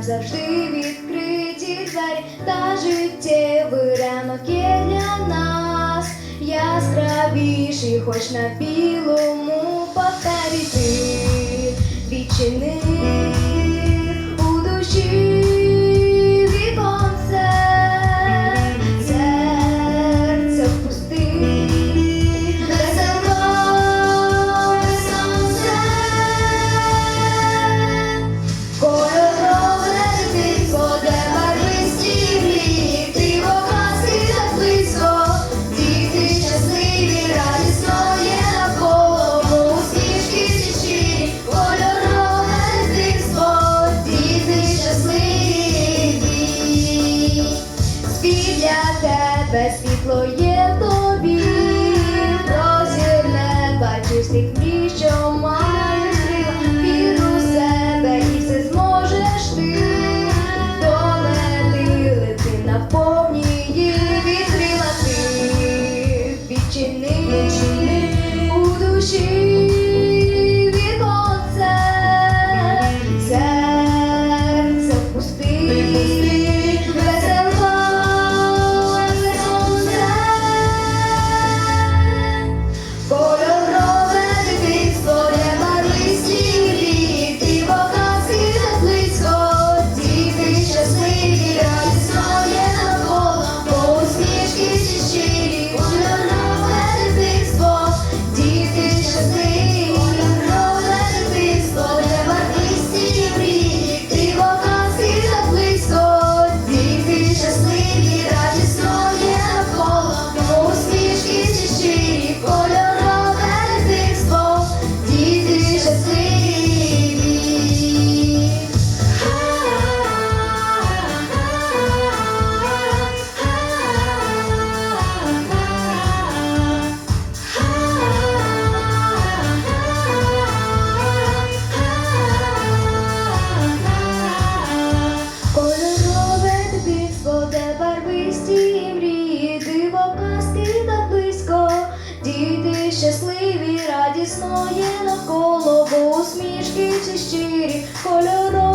нам завжди відкриті двері, та життєвий ранок для нас яскравіший, хоч на білому папері ти відчини. Тебе світло є в тобі, прозірне бачиш тих мрій, що маєш крила. Вір у себе і все зможеш ти. До мети лети наповні її відкрила ти. Відчини, відчини у душі є навколо, усмішки всі щирі, кольорове